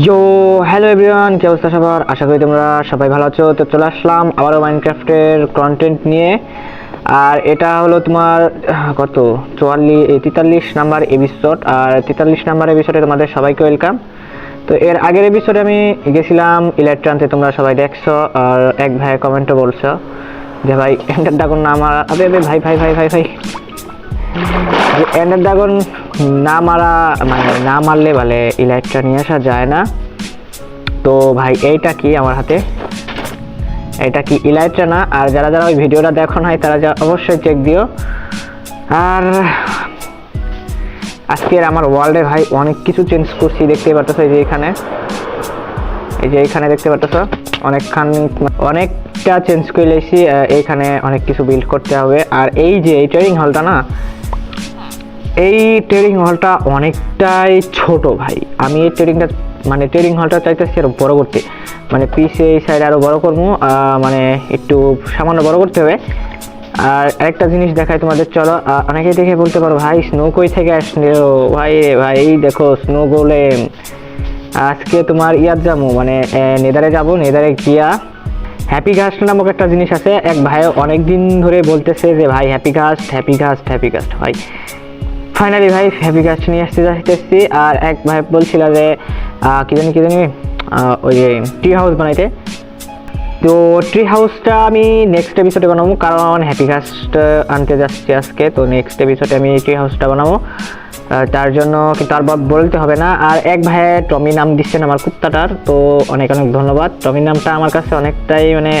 ইয়ো hello everyone কি অবস্থা সবার? আশা করি তোমরা সবাই ভালো আছো। তো চলে আসলাম আবারও মাইনক্রাফটের কন্টেন্ট নিয়ে। আর এটা হলো তোমার কত? চুয়াল্লিশ তেতাল্লিশ নাম্বার এপিসোড আর তেতাল্লিশ নাম্বার এপিসোডে তোমাদের সবাইকে ওয়েলকাম তো এর আগের এপিসোডে আমি গেছিলাম ইলেকট্রানতে তোমরা সবাই দেখছ। আর এক ভাই কমেন্টও বলছো যে, ভাই এন্টার ডাকুন না আমার আবে আবে ভাই ভাই ভাই ভাই। এন্ডার ড্রাগন না মারা মানে না মারলে বলে ইলাইটটা নিয়ে আসা যায় না। তো ভাই, এইটা কি আমার হাতে? এটা কি ইলাইট্রা না? আর যারা যারা ওই ভিডিওটা দেখো নাই, তারা অবশ্যই চেক দিও। আর আজকের আমার ওয়ার্ল্ডে ভাই অনেক কিছু চেঞ্জ করছি, দেখতে পারতেছ এই যে এখানে। এই যে এখানে দেখতে পারতেছ, অনেকখানি অনেকটা চেঞ্জ করে লেছি এইখানে অনেক কিছু বিল্ড করতে হবে। আর এই যে এই ট্রেনিং হলটা না এই ট্রেডিং হলটা অনেকটাই ছোট ভাই। আমি এই ট্রেডিংটা মানে ট্রেডিং হলটা চাইতেছি আরও বড় করতে। মানে পিসে এই সাইডে আরও বড় করব মানে একটু সামান্য বড় করতে হবে। আর আরেকটা জিনিস দেখাই তোমাদের, চলো অনেকে দেখে বলতে পারো, ভাই স্নো কই থেকে আসলে ভাই ভাই দেখো স্নো গোলেম আজকে তোমার ইয়াত যাব মানে নেদারে যাব, নেদারে গিয়া হ্যাপি ঘাস্ট নামক একটা জিনিস আছে। এক ভাই অনেক দিন ধরে বলতেছে যে, ভাই happy ghast happy ghast happy ghast ভাই। ফাইনালি ভাই হ্যাপি গাছ নিয়ে আসতে যাইতেছি আর এক ভাই বলছিল যে কি জানি কি জানি ওই যে ট্রি হাউস বানাইতে। তো ট্রি হাউসটা আমি নেক্সট এপিসোডে বানাবো, কারণ হ্যাপি গাছটা আনতে যাচ্ছি আজকে, তো নেক্সট এপিসোডে আমি ট্রি হাউসটা বানাবো। তার জন্য কিন্তু আর বলতে হবে না। আর এক ভাই টমি নাম দিচ্ছেন আমার কুত্তাটার, তো অনেক অনেক ধন্যবাদ। টমি নামটা আমার কাছে অনেকটাই মানে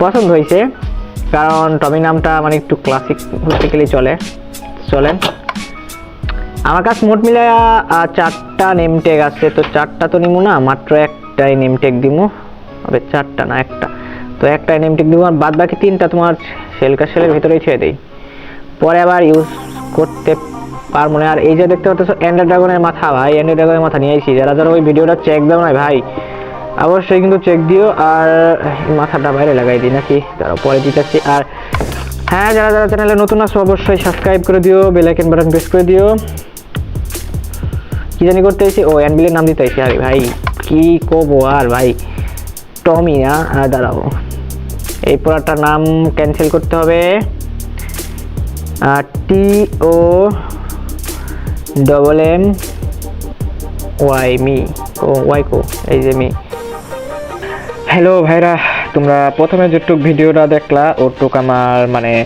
পছন্দ হয়েছে, কারণ টমি নামটা মানে একটু ক্লাসিক বেসিক্যালি চলে। চলেন। আমার কাছে মোট মিলে চারটা নেম ট্যাগ আছে। তো চারটা তো নিমু না, মাত্র একটাই নেম ট্যাগ দিমু। তবে চারটা না, একটা। তো একটাই নেম ট্যাগ দিব আর বাদ বাকি তিনটা তোমার সেল কাশেলের ভিতরেই ছেড়ে দিই। পরে আবার ইউজ করতে পারব না। আর এই যে দেখতে পাচ্ছ এন্ডার ড্রাগনের মাথা, ভাই এন্ডার ড্রাগনের মাথা নিয়ে এসেছি যারা যারা ওই ভিডিওটা চেক দাও না ভাই, অবশ্যই কিন্তু চেক দিও। আর মাথাটা বাইরে লাগাই দিই নাকি? তারা পরে দিতেছি। আর হ্যাঁ যারা যারা চ্যানেলে নতুন আছো, অবশ্যই সাবস্ক্রাইব করে দিও বেল আইকন বাটন প্রেস করে দিও। কি জানি করতে এসে ও অ্যানবিলের নাম দিতে এসে আরে ভাই কি কবো আর ভাই? টমি না আহ, দাঁড়াও। এই পড়াটার নাম ক্যান্সেল করতে হবে। T O double M Y me. ও ওয়াই কো এই যে মি। হ্যালো ভাইরা তোমরা প্রথমে যেটুক ভিডিওটা দেখলা ওটুক আমার মানে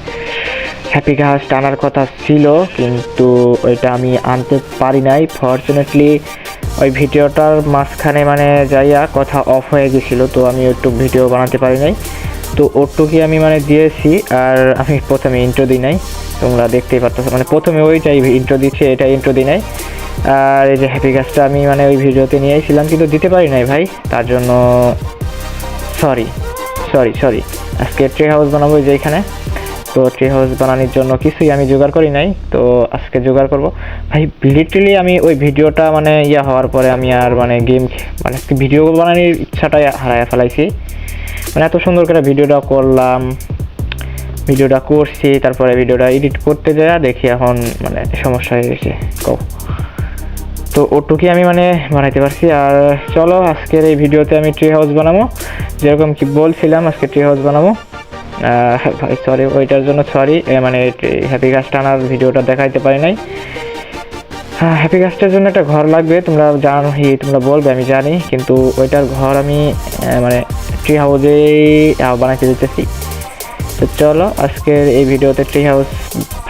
হ্যাপি ঘাস টানার কথা ছিল, কিন্তু ওইটা আমি আনতে পারি নাই। ফর্চুনেটলি ওই ভিডিওটার মাঝখানে মানে যাইয়া কথা অফ হয়ে গেছিল, তো আমি একটু ভিডিও বানাতে পারি নাই। তো ওটুকুই আমি মানে দিয়েছি, আর আমি প্রথমে ইন্ট্রো দিই নাই। তোমরা দেখতেই পারতো মানে প্রথমে ওইটাই ইন্ট্রো দিচ্ছে এটা ইন্ট্রো দিই নাই। আর এই যে হ্যাপি গাছটা আমি মানে ওই ভিডিওতে নিয়ে নিয়েছিলাম কিন্তু দিতে পারি নাই ভাই। তার জন্য সরি সরি সরি আজকে ট্রি হাউস বানাবো এই যে এখানে। তো ট্রি হাউস বানানোর জন্য কিছুই আমি জোগাড় করি নাই, তো আজকে জোগাড় করব। ভাই লিটারেলি আমি ওই ভিডিওটা মানে ইয়া হওয়ার পরে আমি আর মানে গেম মানে ভিডিও বানানোর ইচ্ছাটাই হারায় ফেলাইছি। মানে এত সুন্দর করে ভিডিওটা করলাম, ভিডিওটা করছি, তারপরে ভিডিওটা এডিট করতে যায় দেখি এখন মানে সমস্যা হয়ে গেছে। কও। তো ওটুকুই আমি মানে বানাইতে পারছি। আর চলো, আজকের এই ভিডিওতে আমি ট্রি হাউস বানাবো। যেরকম কি বলছিলাম, আজকে ট্রি হাউস বানাবো। সরি ওইটার জন্য সরি মানে হ্যাপি গাছ টানার ভিডিওটা দেখাইতে পারি নাই। হ্যাঁ হ্যাপি গাছটার জন্য একটা ঘর লাগবে, তোমরা জানো তোমরা বলবে, আমি জানি, কিন্তু ওইটার ঘর আমি মানে ট্রি হাউসেই বানাইতে দিতেছি তো চলো, আজকের এই ভিডিওতে ট্রি হাউস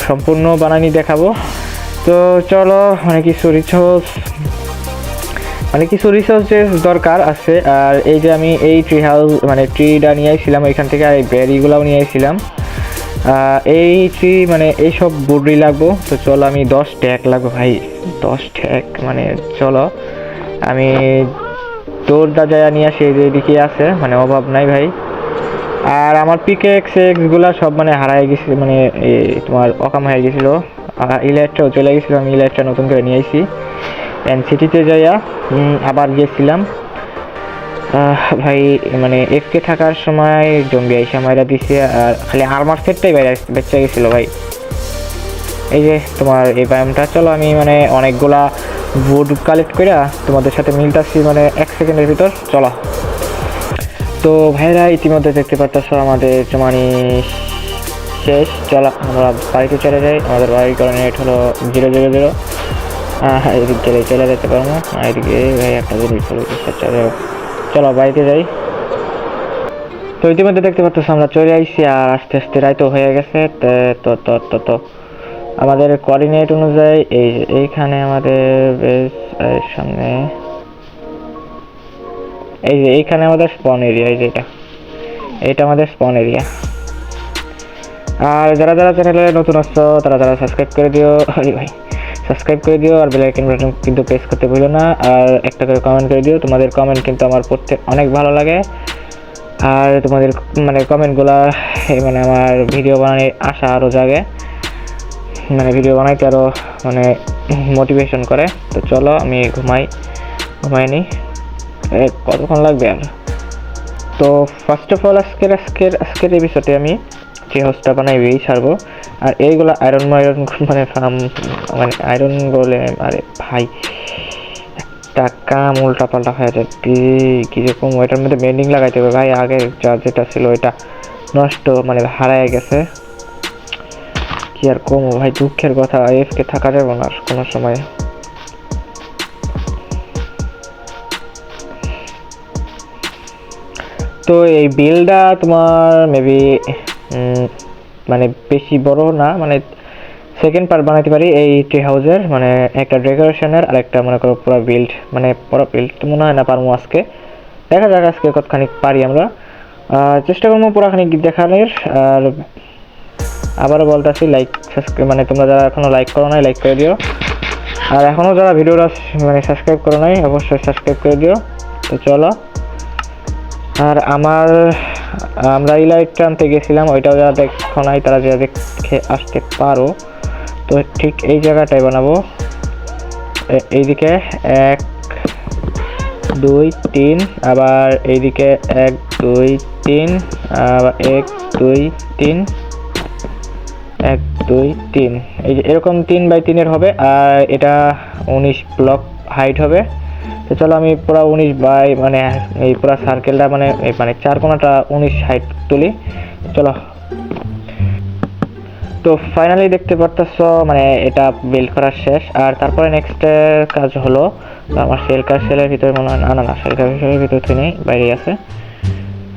সম্পূর্ণ বানানি দেখাবো। তো চলো মানে কিছু রিসোর্স মানে কিছু রিসোর্সেস দরকার আছে, আর এই যে আমি এই ট্রি হাউস মানে ট্রিটা নিয়ে আসছিলাম এখান থেকে আর এই বেরিগুলোও নিয়ে আসছিলাম। এই ট্রি মানে এইসব বুডরি লাগবো, তো চলো আমি দশ ট্যাগ লাগবো ভাই, দশ ট্যাগ মানে চলো। আমি তোরটা যায় নিয়ে আসি, এই যে এদিকে আছে মানে অভাব নাই ভাই। আর আমার পিকেক্স এক্সগুলো সব মানে হারাই গেছে মানে তোমার অকাম হয়ে গেছিল। ইলেকট্রাও চলে গেছিল, আমি ইলেকট্রা নতুন করে নিয়ে আসি। এন সিটিতে যাইয়া আবার গিয়েছিলাম। ভাই মানে এফকে থাকার সময় জম্বি আইসা মাইরা দিছে, আর খালি আর্মার সেটটাই বাইরে বেঁচে গেছিল ভাই। এই যে, তোমার এই ব্যায়ামটা, চলো আমি মানে অনেকগুলা ভোট কালেক্ট করে তোমাদের সাথে মিলতাছি মানে এক সেকেন্ডের ভিতর, চলো। তো ভাইরা, ইতিমধ্যে দেখতে পারতেছ, আমাদের জমানি শেষ। চলো, আমরা বাড়িতে চলে যাই, আমাদের বাড়ির কারণে এটা হলো জিরো জিরো জিরো গেলে চলে যেতে পারব। আর এদিকে ভাই একটা জিনিস চলো বাড়িতে যাই। তো ইতিমধ্যে দেখতে পাচ্ছ আমরা চলে আইছি আর আস্তে আস্তে রাইতো হয়ে গেছে। তো তো তো তো আমাদের কোঅর্ডিনেট অনুযায়ী এই, এইখানে আমাদের বেশ সামনে। এই যে, এইখানে আমাদের স্পন এরিয়া এই যে এটা। এটা আমাদের স্পন এরিয়া আর যারা যারা চ্যানেলে নতুন আসছো, তারা তারা সাবস্ক্রাইব করে দিও। ভাই সাবস্ক্রাইব করে দিও আর বেল আইকন বাটন কিন্তু প্রেস করতে ভুলো না। আর একটা করে কমেন্ট করে দিও, তোমাদের কমেন্ট কিন্তু আমার পড়তে অনেক ভালো লাগে। আর তোমাদের মানে কমেন্টগুলা মানে আমার ভিডিও বানানোর আশা আরও জাগে। মানে ভিডিও বানাইতে আরও মানে মোটিভেশন করে। তো চলো আমি ঘুমাই ঘুমাই নি। কতক্ষণ লাগবে আর? তো ফার্স্ট অফ অল আজকের আজকের আজকের এপিসোডে আমি যে হোস্টটা বানাইবেই ছাড়বো। আর এইগুলো আয়রন মাইরন মানে ফার্ম মানে আয়রন বলে, আরে ভাই, একটা কাম উল্টা পাল্টা হয়ে যাবে কীরকম ওইটার মধ্যে মেন্ডিং লাগাইতে হবে ভাই? আগে যা যেটা ছিল ওইটা নষ্ট মানে হারায় গেছে। কি আর কম ভাই, দুঃখের কথা এফকে থাকা যাবে না কোনো সময়। তো এই বিলটা তোমার মেবি মানে বেশি বড় না মানে সেকেন্ড পার্ট বানাইতে পারি এই ট্রি হাউসের মানে একটা ডেকোরেশনের আর একটা মনে করো পুরো বিল্ড মানে পুরো বিল্ড তো মনে হয় না পারব আজকে। দেখা যাক আজকে কতখানি পারি আমরা। চেষ্টা করব পুরাখানি দেখানোর, আর আবারও বলতেছি লাইক সাবস্ক্রাইব মানে তোমরা যারা এখনও লাইক করো নাই লাইক করে দিও। আর এখনও যারা ভিডিওটা মানে সাবস্ক্রাইব করো নাই, অবশ্যই সাবস্ক্রাইব করে দিও। তো চলো। আর আমার আমরা এই লাইটটা আনতে গেছিলাম, ওইটাও যারা দেখো নাই, তারা যারা দেখে আসতে পারো। তো ঠিক এই জায়গাটায় বানাবো। এইদিকে এক, দুই, তিন, আবার এইদিকে এক, দুই, তিন, আবার এক, দুই, তিন, এক, দুই, তিন। এই যে এরকম তিন বাই তিনের হবে, আর এটা উনিশ ব্লক হাইট হবে। তো চলো আমি পুরো উনিশ বাই মানে এই পুরো সার্কেলটা মানে মানে চার কোনাটা উনিশ হাইট তুলি। চলো। তো ফাইনালি দেখতে পারতেছ মানে এটা বিল্ড করা শেষ। আর তারপরে নেক্সট কাজ হলো, আমার সেল কাজ সেলের ভিতরে মনে হয়, না না না সেল কাজের ভিতরে তো নেই বাইরে আছে।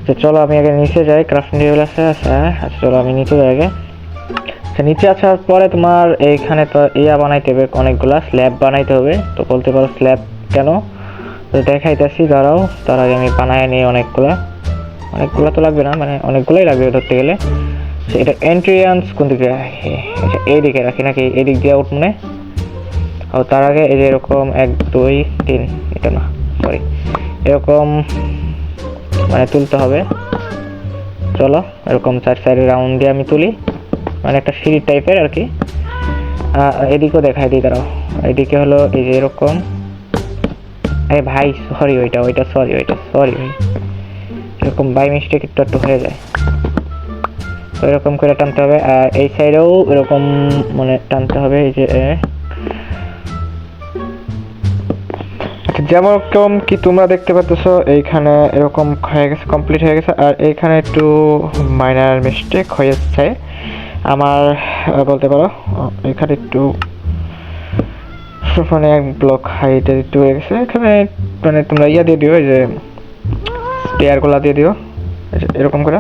তো চলো আমি আগে নিচে যাই ক্রাফটিং টেবিল আছে আচ্ছা আচ্ছা চলো আমি নিচে যাই আগে। নিচে আসার পরে তোমার এইখানে তো ইয়া বানাইতে হবে অনেকগুলা স্ল্যাব বানাইতে হবে। তো বলতে পারো স্ল্যাব কেন? তো দেখাইতেছি, দাঁড়াও। তার আগে আমি বানায় নিই অনেকগুলা। অনেকগুলা তো লাগবে না মানে অনেকগুলোই লাগবে ধরতে গেলে। এটা এন্ট্রিয়ান্স কোন দিকে? রাখি আচ্ছা এই দিকে রাখি নাকি? এই দিক দিয়ে আউট মনে ও তার আগে এই যে এরকম এক, দুই, তিন, এটা না সরি এরকম মানে তুলতে হবে। চলো, এরকম চার সাইডে রাউন্ড দিয়ে আমি তুলি। মানে একটা সিঁড়ি টাইপের আর কি। এদিকেও দেখাই দিই, দাঁড়াও। এদিকে হলো এই যে এরকম। আরে ভাই সরি ওইটা ওইটা সরি ওইটা সরি ভাই। এরকম বাই মিস্টেক একটু একটু হয়ে যায়। তো এরকম করে টানতে হবে, আর এই সাইডেও এরকম মানে টানতে হবে, এই যে, এ। যেমন কি তোমরা দেখতে পাচ্ছ এইখানে এরকম হয়ে গেছে কমপ্লিট হয়ে গেছে, আর এইখানে একটু মাইনার মিস্টেক হয়েছে। আমার বলতে পারো এখানে একটু মানে এক ব্লক হাইটে হয়ে গেছে, এখানে মানে তোমরা ইয়া দিয়ে দিও, এই যে স্পেয়ারগুলা দিয়ে দিও এরকম করে।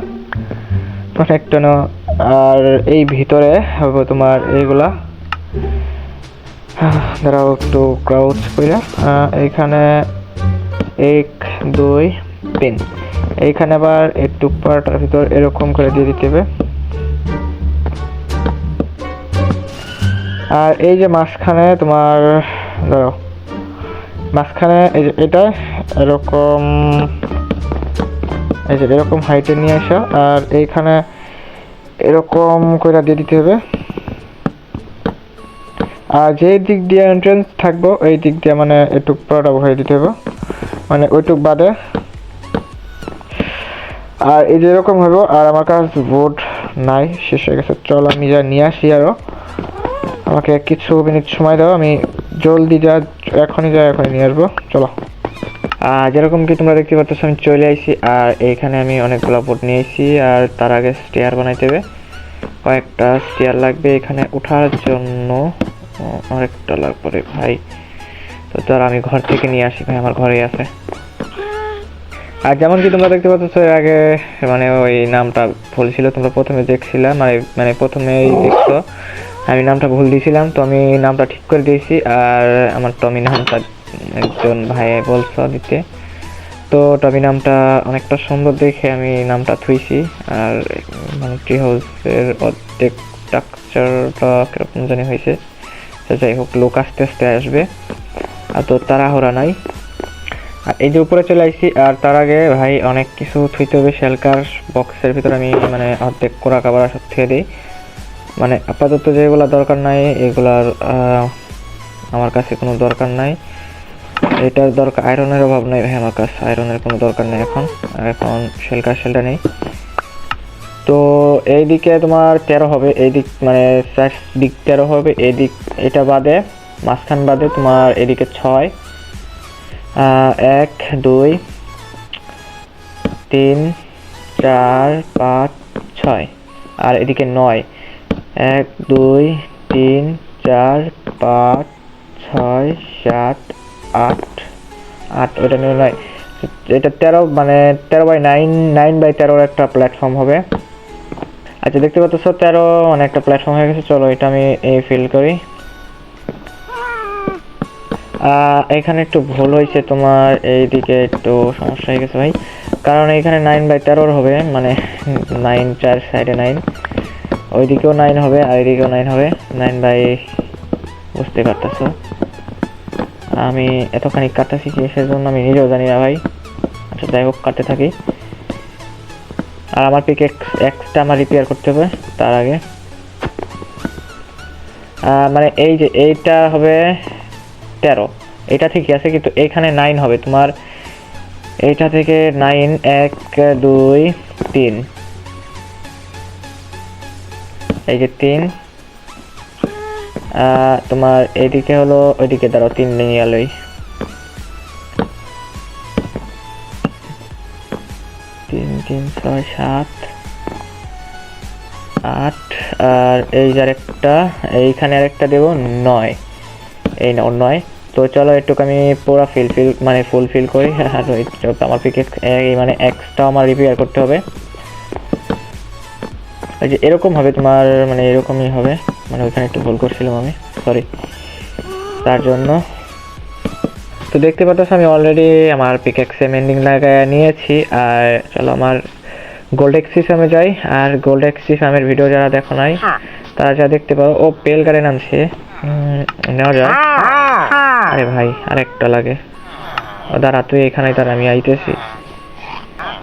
একটা আর এই ভিতরে হবে তোমার এইগুলা। দাঁড়াও একটু ক্রাউচ করে এইখানে এক, দুই, তিন। এইখানে আবার একটু পাটার ভিতর এরকম করে দিয়ে দিতে হবে। আর এই যে মাঝখানে তোমার দাঁড়াও মাঝখানে এই যে এটা, এরকম, এই যে এরকম হাইটে নিয়ে আসা আর এইখানে এরকম করে দিয়ে দিতে হবে। আর যেই দিক দিয়ে এন্ট্রেন্স থাকব, এই দিক দিয়ে মানে এটুক পুরোটা ভরে দিতে হবে। মানে ওইটুক বাদে। আর এই যে এরকম হইব, আর আমার কাছে বোর্ড নাই, শেষ হয়ে গেছে। চল আমি যা নিয়ে আসি আরও। আমাকে কিছু মিনিট সময় দাও, আমি জলদি যা, এখনই যা, এখনই নিয়ে আসব। চলো। আর যেরকম কি তোমরা দেখতে পাচ্ছ আমি চলে আইছি, আর এইখানে আমি অনেকগুলো বোট নিয়ে আর তার আগে স্টেয়ার বানাইতে হবে। কয়েকটা স্টেয়ার লাগবে এখানে ওঠার জন্য। অনেকটা লাগবে ভাই। তো তার আমি ঘর থেকে নিয়ে আসি, ভাই আমার ঘরেই আছে। আর যেমন কি তোমরা দেখতে পাচ্ছ এর আগে মানে ওই নামটা ভুল ছিল, তোমরা প্রথমে দেখছিলাম মানে মানে প্রথমেই দেখছ। আমি নামটা ভুল দিয়েছিলাম তো আমি নামটা ঠিক করে দিয়েছি, আর আমার টমি নামটা একজন ভাই বলছো দিতে। তো টমি নামটা অনেকটা সুন্দর দেখে আমি নামটা থুইছি, আর মানে ট্রি হাউসের অর্ধেক স্ট্রাকচারটা কীরকম জানি হয়েছে। যাই হোক, লোক আস্তে আস্তে আসবে, আর তো তাড়াহুড়া নাই। আর এই যে উপরে চলে আসছি আর তার আগে ভাই অনেক কিছু থুইতে হবে শেলকার বক্সের ভিতরে আমি মানে অর্ধেক কোরা কাবার সব থুয়ে দিই। মানে আপাতত যেগুলো দরকার নাই, এগুলার আমার কাছে কোনো দরকার নাই। এটার দরকার আয়রনের অভাব নাই ভাই আমার কাছে আয়রনের কোনো দরকার নেই এখন। এখন শেলকার শেলটা নেই। তো এইদিকে তোমার তেরো হবে এই দিক মানে চার দিক তেরো হবে এদিক এটা বাদে, মাঝখান বাদে তোমার এদিকে ছয় এক, দুই, তিন, চার, পাঁচ, ছয়, আর এদিকে নয়। এক, দুই, তিন, চার, পাঁচ, ছয়, সাত, আট। আট ওটা নিয়ে নয়। এটা তেরো মানে তেরো বাই নাইন নাইন বাই তেরোর একটা প্ল্যাটফর্ম হবে। আচ্ছা দেখতে পাচ্ছ, তেরো মানে একটা প্ল্যাটফর্ম হয়ে গেছে। চলো, এটা আমি এই ফিল করি। এখানে একটু ভুল হয়েছে তোমার, এইদিকে একটু সমস্যা হয়ে গেছে ভাই। কারণ এখানে নাইন বাই তেরোর হবে মানে নাইন চার সাইডে নাইন ওইদিকেও নাইন হবে, আর এদিকেও নাইন হবে। নাইন বাই বুঝতে পারতেছো। আমি এতখানি কাটতেছি কিসের জন্য আমি নিজেও জানি না ভাই। আচ্ছা যাই হোক, কাটতে থাকি। আর আমার পিক এক্স এক্সটা আমার রিপেয়ার করতে হবে তার আগে। মানে এই যে এইটা হবে তেরো। এটা ঠিকই আছে, কিন্তু এইখানে নাইন হবে। তোমার এইটা থেকে নাইন এক, দুই, তিন। এই যে তিন। তোমার এইদিকে হলো ওইদিকে, দাঁড়াও, তিন নিয়ে গেলই তিন তিন, ছয়, সাত, আট, আর এই যে আরেকটা, এইখানে আরেকটা দেবো, নয়। এই নাও, নয়। তো চলো একটুকু আমি পুরো ফিল ফিল মানে ফুল ফিল করি। আর আমার পিকে এই মানে এক্সট্রা আমার রিপেয়ার করতে হবে। যে এরকম হবে তোমার মানে এরকমই হবে। মানে ওইখানে একটু ভুল করছিলাম আমি সরি তার জন্য। তো দেখতে পাচ্ছ আমি অলরেডি আমার পিকেক্সে মেন্ডিং লাগায় নিয়েছি আর চলো আমার গোল্ড এক্সিসামে যাই আর গোল্ড এক্সিসামের ভিডিও যারা দেখো নাই তারা যা দেখতে পারো ও পেল গাড়ি নামছে। নেওয়া যায় আরে ভাই আরেকটা লাগে। ও দাঁড়া তুই এখানে দাঁড়া আমি আইতেছি।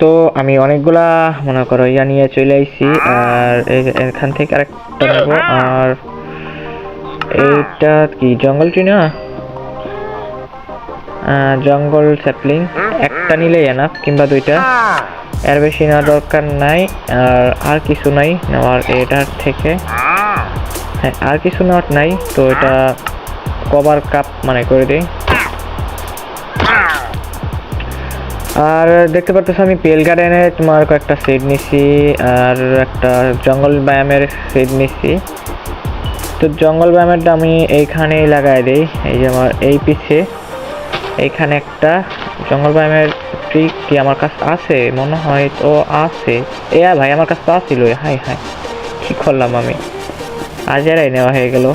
তো আমি অনেকগুলা, মনে করো, ইয়া নিয়ে চলে আইছি, আর এখান থেকে আরেকটা নেব, আর এইটা কি, জঙ্গল ট্রি না? জঙ্গল স্যাপলিং একটা নিলেই এনাফ কিংবা দুইটা। এর বেশি নেওয়ার দরকার নাই, আর আর কিছু নাই নেওয়ার এটার থেকে। হ্যাঁ আর কিছু নেওয়ার নাই, তো এটা কভার কাপ মানে করে দিই। আর দেখতে পাচ্ছ আমি পেল গার্ডেনে তোমার কয়েকটা সিড নিছি, আর একটা জঙ্গল ব্যায়ামের সিড নিছি। তো জঙ্গল ব্যায়ামেরটা আমি এইখানেই লাগাই দিই, এই যে আমার এই পিছে। এইখানে একটা জঙ্গল ব্যায়ামের ট্রিক কি আমার কাছে আছে? মনে হয় তো আছে। এ ভাই, আমার কাছে তো আসছিল হাই হাই কি করলাম আমি? আর যারাই নেওয়া হয়ে গেল।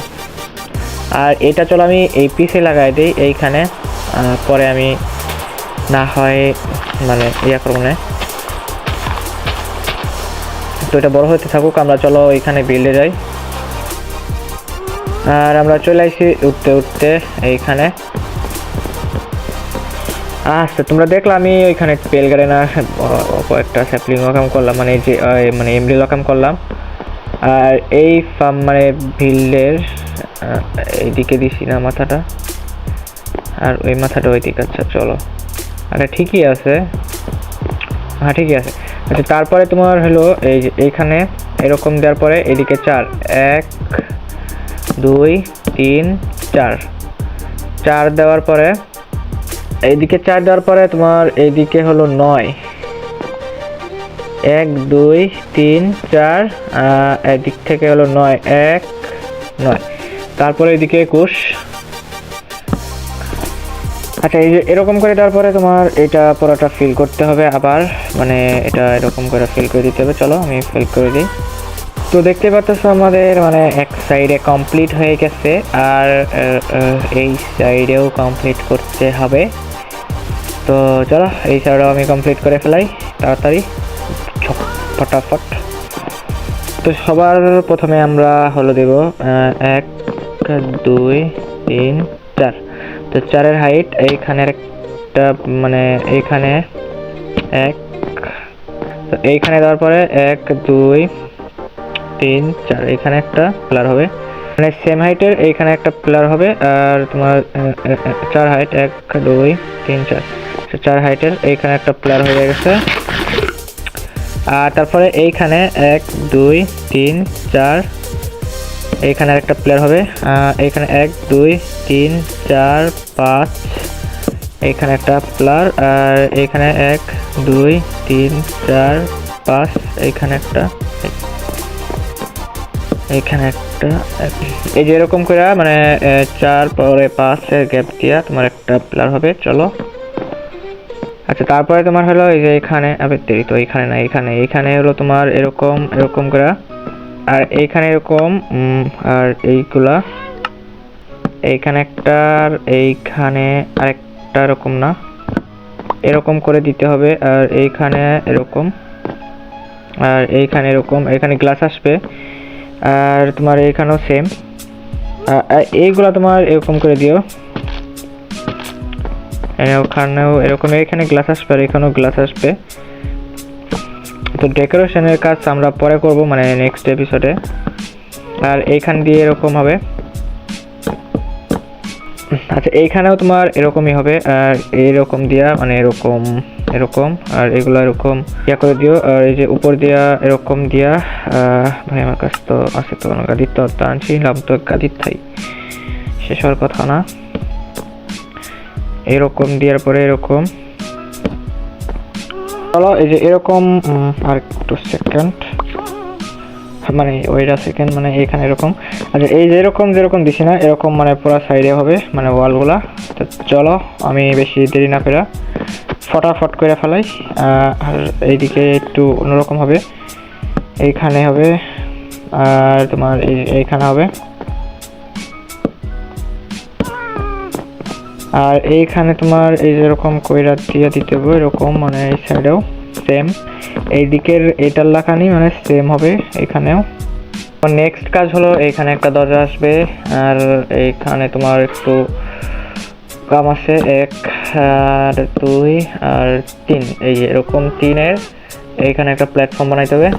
আর এটা চলো আমি এই পিসে লাগাই দিই, এইখানে। পরে আমি না হয় মানে ইয়া করব না। তো এটা বড় হতে থাকুক, আমরা চলো এখানে বিল্ডে যাই। আর আমরা চলে আসি উঠতে উঠতে এইখানে। আচ্ছা তোমরা দেখলাম আমি ওইখানে পেল গাড়ি না কয়েকটা স্যাপলিং লকাম করলাম মানে যে মানে এমডি লকাম করলাম। আর এই ফার্ম মানে বিল্ডের এইদিকে দিছি না মাথাটা। আর ওই মাথাটা ওই দিকে আচ্ছা চলো। আরে ঠিকই আছে। হ্যাঁ ঠিকই আছে। আচ্ছা তারপরে তোমার হলো এই যে এইখানে এরকম দেওয়ার পরে এদিকে চার, এক, দুই, তিন, চার। চার দেওয়ার পরে, এইদিকে চার দেওয়ার পরে তোমার এইদিকে হলো নয়। এক, দুই, তিন, চার এদিক থেকে হলো নয়, এক, নয়। তারপরে এদিকে একুশ। আচ্ছা এই এরকম করে দেওয়ার পরে তোমার এটা পুরোটা ফিল করতে হবে আবার মানে এটা এরকম করে ফিল করে দিতে হবে। চলো, আমি ফিল করে দিই। তো দেখতে পাচ্ছ আমাদের মানে এক সাইডে কমপ্লিট হয়ে গেছে আর এই সাইডেও কমপ্লিট করতে হবে। তো চলো, এই সাইডেও আমি কমপ্লিট করে ফেলাই, তাড়াতাড়ি। ফটাফট। তো সবার প্রথমে আমরা হলো দেব এক, দুই, তিন, চার। তো চারের হাইট এইখানে একটা মানে এইখানে এক, তো এইখানে দেওয়ার পরে এক, দুই, তিন, চার এখানে একটা প্লার হবে। মানে সেম হাইটের এইখানে একটা প্লার হবে, আর তোমার চার হাইট এক, দুই, তিন, চার চার হাইটের এইখানে একটা প্লার হয়ে গেছে। আর তারপরে এইখানে এক, দুই, তিন, চার এইখানে একটা প্লেয়ার হবে। আহ, এইখানে এক দুই তিন চার পাঁচ। এখানে একটা প্লেয়ার আর এখানে এক দুই তিন চার পাঁচ। এখানে একটা। এইখানে একটা। এই যে এরকম করে মানে চার পরে পাঁচের গ্যাপ দিয়া তোমার একটা প্লেয়ার হবে। চলো। আচ্ছা তারপরে তোমার হলো এই যে এখানে আবে তেরি তো এখানে না এখানে। এখানে হলো তোমার এরকম এরকম করে আর এইখানে এরকম আর এইগুলা। এইখানে একটা আর এইখানে আরেকটা এরকম না। এরকম করে দিতে হবে, আর এইখানে এরকম। আর এইখানে এরকম, এখানে গ্লাস আসবে। আর তোমার এইখানেও সেম এইগুলা তোমার এরকম করে দিও। ওখানেও এরকম, এখানে গ্লাস আসবে আর এখানেও গ্লাস আসবে। তো ডেকোরেশনের কাজ আমরা পরে করব মানে নেক্সট এপিসোডে আর এইখান দিয়ে এরকম হবে। আচ্ছা এইখানেও তোমার এরকমই হবে, আর এইরকম দিয়া মানে এরকম এরকম, আর এগুলো এরকম ইয়া করে দিও। আর এই যে উপর দিয়া এরকম দিয়া ভাই, আমার কাছে তো আছে তো গাড়ির তো আনছিলাম তো গাড়ির থাই শেষ হওয়ার কথা না। এরকম দেওয়ার পরে এরকম। চলো, এই যে এরকম আর একটু সেকেন্ড মানে ওইটা সেকেন্ড মানে এখানে এরকম। আচ্ছা এই যে এরকম, যেরকম দিছি না, এরকম মানে পুরো সাইডে হবে মানে ওয়ালগুলা তো চলো, আমি বেশি দেরি না করে ফটাফট করে ফেলাই। আর এইদিকে একটু অন্যরকম হবে। এইখানে হবে, আর তোমার এই এইখানে হবে। আর এইখানে তোমার এই যেরকম কইরা দিয়ে দিতে হবে, এরকম মানে এই সাইডেও সেম এই দিকের এটার লাখানি মানে সেম হবে এখানেও। নেক্সট কাজ হলো, এইখানে একটা দরজা আসবে, আর এইখানে তোমার একটু কাম আছে, এক আর দুই আর তিন। এই এরকম তিনের, এইখানে একটা প্ল্যাটফর্ম বানাইতে হবে।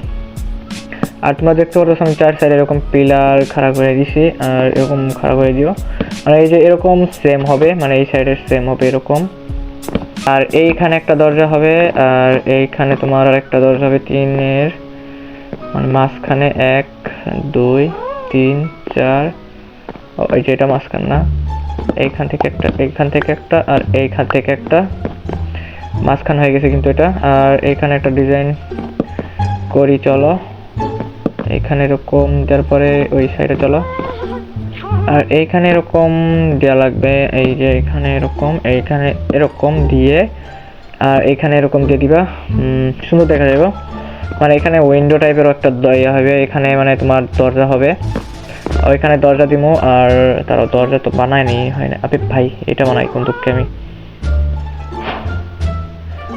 আর তোমরা দেখতে পাচ্ছ আমি চার সাইডে এরকম পিলার খাড়া করে দিছি আর এরকম খাড়া করে দিও। মানে এই যে এরকম সেম হবে মানে এই সাইডের সেম হবে এরকম। আর এইখানে একটা দরজা হবে আর এইখানে তোমার আর একটা দরজা হবে তিনের। মানে মাঝখানে এক দুই তিন চার। ও, এই যে এটা মাঝখান না। এইখান থেকে একটা এইখান থেকে একটা আর এইখান থেকে একটা। মাঝখান হয়ে গেছে কিন্তু এটা। আর এইখানে একটা ডিজাইন করি চলো। এখানে এরকম দেওয়ার পরে ওই সাইডে চলো। আর এইখানে এরকম দেওয়া লাগবে, এই যে এখানে এরকম, এইখানে এরকম দিয়ে, আর এখানে এরকম দিয়ে দিবা। সুন্দর দেখা যাবে। মানে এখানে উইন্ডো টাইপের একটা দয়া হবে, এখানে মানে তোমার দরজা হবে। ওইখানে দরজা দিমু, আর তারা দরজা তো বানায়নি, হয় না। আপনি ভাই, এটা বানাই কোন দুঃখে আমি?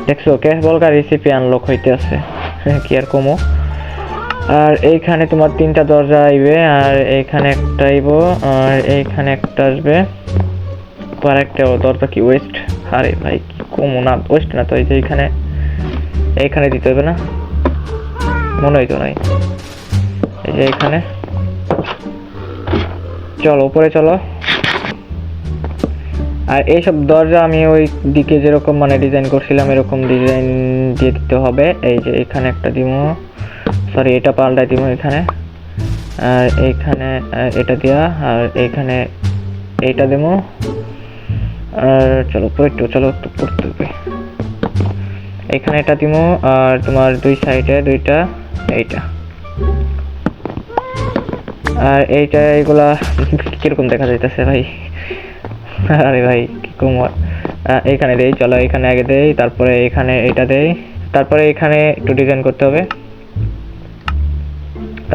দেখছ ক্যাশ বলকার রেসিপি আনলক হইতে আছে। কি আর কমো? আর এইখানে তোমার তিনটা দরজা আইবে, আর এইখানে একটা আইব, আর এইখানে একটা আসবে। আর একটা দরজা কি ওয়েস্ট আরে ভাই, কি কমো না ওয়েস্ট না তো, এই যে এইখানে এইখানে দিতে হবে না? মনে হয় তো নাই। এই যে এইখানে। চলো, উপরে চলো। আর এইসব দরজা আমি ওই দিকে যেরকম মানে ডিজাইন করছিলাম, এরকম ডিজাইন দিয়ে দিতে হবে। এই যে এখানে একটা দিমো। সরি এটা পাল্টাই দিব এখানে। আর এইখানে এটা দেওয়া আর এইখানে এইটা দেবো। আর চলো একটু চলো একটু পড়তে হবে। এখানে এটা দিমো আর তোমার দুই সাইডে দুইটা, এইটা। আর এইটা, এইগুলা কীরকম দেখা যাইতেছে ভাই? আরে ভাই, কি কুমার এইখানে দেই, চলো, এখানে আগে দেই, তারপরে এখানে এটা দেই। তারপরে এখানে একটু ডিজাইন করতে হবে।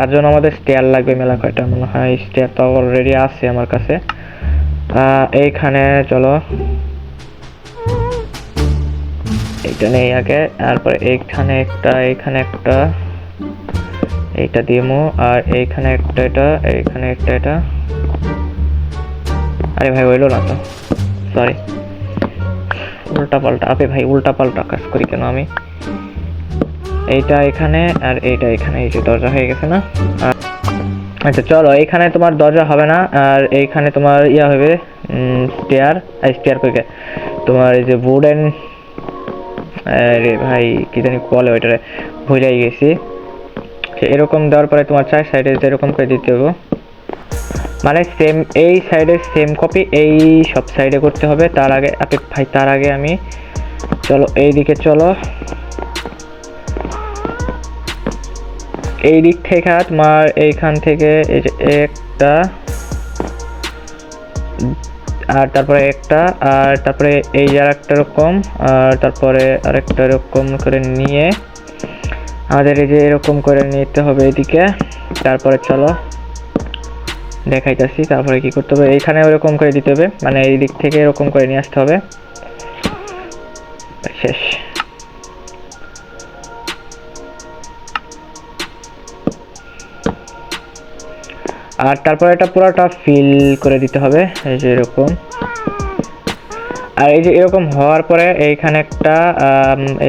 তার জন্য আমাদের স্টেয়ার লাগবে মেলা কয়টা, মনে হয় স্টেয়ার তো অলরেডি আছে আমার কাছে। এইখানে চলো। এইটা নেই আগে, তারপরে এইখানে একটা এইখানে একটা, এইটা দিমু, আর এইখানে একটা এটা, এইখানে একটা এটা। আরে ভাই, হইল না তো। সরি উল্টা পাল্টা আপে ভাই উল্টা পাল্টা কাজ করি কেন আমি? এইটা এখানে আর এইটা এখানে, এই যে দরজা হয়ে গেছে না? আচ্ছা চলো, এখানে তোমার দরজা হবে না, আর এইখানে তোমার ইয়া হবে স্টেয়ার স্টেয়ার কইকে তোমার এই যে উডেন রে ভাই, কি জানি বলে ওইটারে, ভুলাই গেছি। তো এরকম দেওয়ার পরে তোমার চার সাইডে এরকম করে দিতে হবে। মানে সেম এই সাইডে সেম কপি এই সব সাইডে করতে হবে। তার আগে আপনি ভাই, তার আগে আমি, চলো এই দিকে চলো। এই দিক থেকে তোমার এইখান থেকে একটা, আর তারপরে একটা, আর তারপরে এই যে আর একটা রকম আর তারপরে আরেকটা এরকম করে নিয়ে আমাদের এই যে এরকম করে নিতে হবে এদিকে তারপরে চলো দেখাইতেছি তারপরে কি করতে হবে, এইখানে ওরকম করে দিতে হবে মানে এই দিক থেকে এরকম করে নিয়ে আসতে হবে। শেষ। আর তারপরে এটা পুরোটা ফিল করে দিতে হবে, এই যে এরকম। আর এই যে এরকম হওয়ার পরে এইখানে একটা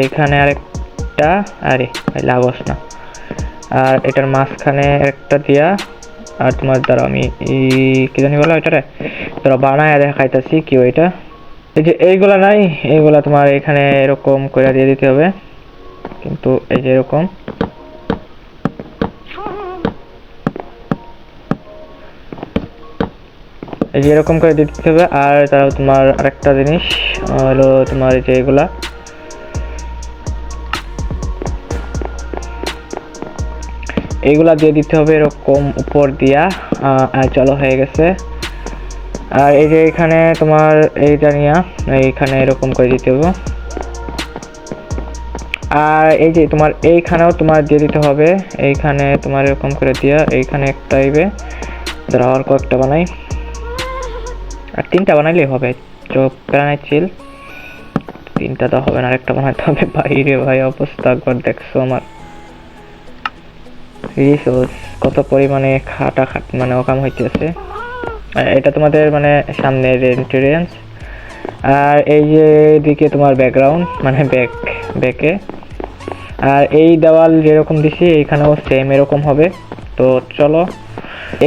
এইখানে আরেকটা, আরে লাগস না। আর এটার মাঝখানে একটা দিয়া, আর তোমার দ্বারা আমি কি জানি বলো এটারে তোরা বানায় দেখাইতেছি কি ওইটা। এই যে এইগুলা নাই, এইগুলা তোমার এখানে এরকম করে দিয়ে দিতে হবে। কিন্তু এই যে এরকম এই যে এরকম করে দিতে হবে। আর তারা তোমার আরেকটা জিনিস হলো তোমার এই যে এগুলা। এইগুলা দিয়ে দিতে হবে এরকম উপর দিয়া আর চলো হয়ে গেছে। আর এই যে এখানে তোমার এইটা নিয়া, এইখানে এরকম করে দিতে হবে। আর এই যে তোমার এইখানেও তোমার দিয়ে দিতে হবে। এইখানে তোমার এরকম করে দিয়া, এইখানে একটা আইবে। ধরো আর কয়েকটা বানাই। আর তিনটা বানাইলেই হবে। চোখ প্রাণায় চিল তিনটা তো হবে না, আরেকটা বানাইতে হবে। বাইরে ভাই, অবস্থা একবার দেখছ আমার। রিসোর্স কত পরিমাণে খাটা খাট মানে অকাম হইতেছে। এটা তোমাদের মানে সামনের এন্ট্রেন্স আর এই যে দিকে তোমার ব্যাকগ্রাউন্ড মানে ব্যাক ব্যাকে আর এই দেওয়াল যেরকম দিছি, এইখানেও সেম এরকম হবে। তো চলো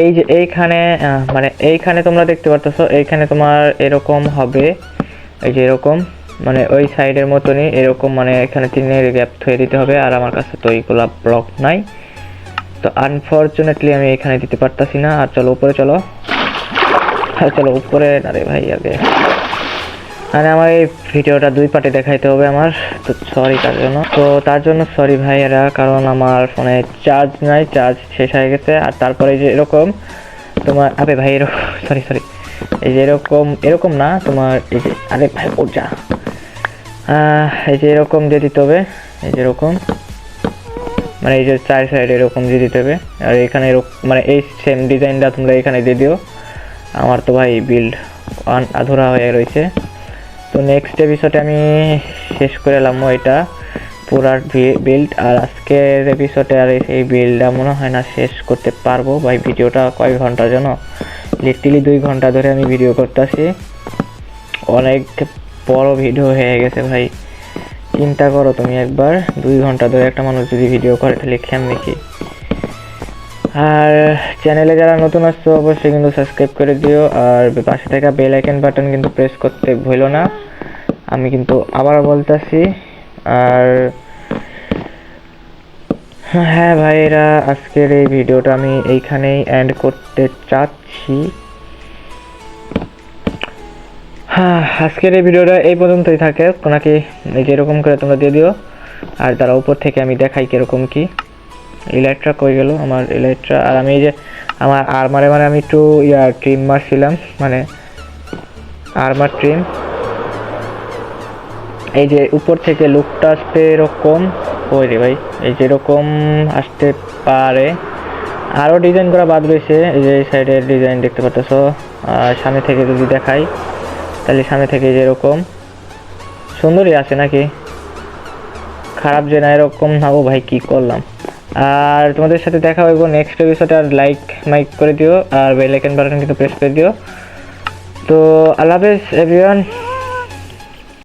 এই যে এইখানে মানে এইখানে তোমরা দেখতে পারতেছো, এইখানে তোমার এরকম হবে, এই যে এরকম মানে ওই সাইডের মতনই এরকম মানে এখানে তিনের গ্যাপ থয়ে দিতে হবে, আর আমার কাছে তো এইগুলা ব্লক নাই। তো আনফরচুনেটলি আমি এখানে দিতে পারতাছি না, আর চলো উপরে চলো। আর চলো উপরে, না রে ভাই, আগে। মানে আমার এই ভিডিওটা দুই পার্টে দেখাইতে হবে আমার। তো সরি তার জন্য। তো তার জন্য সরি ভাইয়েরা, কারণ আমার ফোনে চার্জ নাই চার্জ শেষ হয়ে গেছে। আর তারপরে যে এরকম তোমার আরে ভাই, এরকম সরি সরি এই যে এরকম এরকম না, তোমার এই যে, আরে ভাই, ওটা। এই যে এরকম দিয়ে দিতে হবে। এই যে এরকম। মানে এই যে চার সাইডে এরকম দিয়ে দিতে হবে। আর এখানে মানে এই সেম ডিজাইনটা তোমরা এখানে দিয়ে দিও। আমার তো ভাই বিল্ড আধুরা হয়ে রয়েছে। তো নেক্সট এপিসোডে আমি শেষ করে এলাম এটা পুরার বিল্ড আর আজকের এপিসোডে আর এই বিল্ডটা মনে হয় না শেষ করতে পারব, ভাই ভিডিওটা কয় ঘণ্টার জন্য লিটারলি দুই ঘণ্টা ধরে আমি ভিডিও করতেছি। অনেক বড় ভিডিও হয়ে গেছে ভাই। চিন্তা করো তুমি একবার, দুই ঘণ্টা ধরে একটা মানুষ যদি ভিডিও করে, তাহলে কেমনে কি? আর চ্যানেলে যারা নতুন আসছো, অবশ্যই কিন্তু সাবস্ক্রাইব করে দিও। আর পাশে থাকা বেল আইকন বাটন কিন্তু প্রেস করতে ভুলো না। আমি কিন্তু আবার বলতেছি, আর হ্যাঁ ভাইরা আজকের এই ভিডিওটা আমি এইখানেই এন্ড করতে চাচ্ছি। হ্যাঁ আজকের এই ভিডিওটা এই পর্যন্তই থাকে। নাকি এই যে এরকম করে তোমরা দিয়ে দিও। আর তারা উপর থেকে আমি দেখাই কীরকম কি। ইলাইটটা কই গেল? আমার ইলাইটটা আর আমি এই যে আমার আরমারে মানে আমি একটু, ইয়া ট্রিম মারছিলাম মানে আরমার ট্রিম এই যে উপর থেকে লুকটা আসবে এরকম ওই রে ভাই? এই যে এরকম আসতে পারে। আরও ডিজাইন করা বাদ রয়েছে, এই যে এই সাইডের ডিজাইন দেখতে পাচ্ছ সামনে থেকে যদি দেখাই, তাহলে সামনে থেকে যে এরকম। সুন্দরই আছে নাকি? খারাপ যে না এরকম ও ভাই, কি করলাম? আর তোমাদের সাথে দেখা হইব নেক্সট এপিসোডে আর লাইক মাইক করে দিও, আর বেল আইকন বাটন কিন্তু প্রেস করে দিও। তো আল্লাহ হাফেজ এভরিওয়ান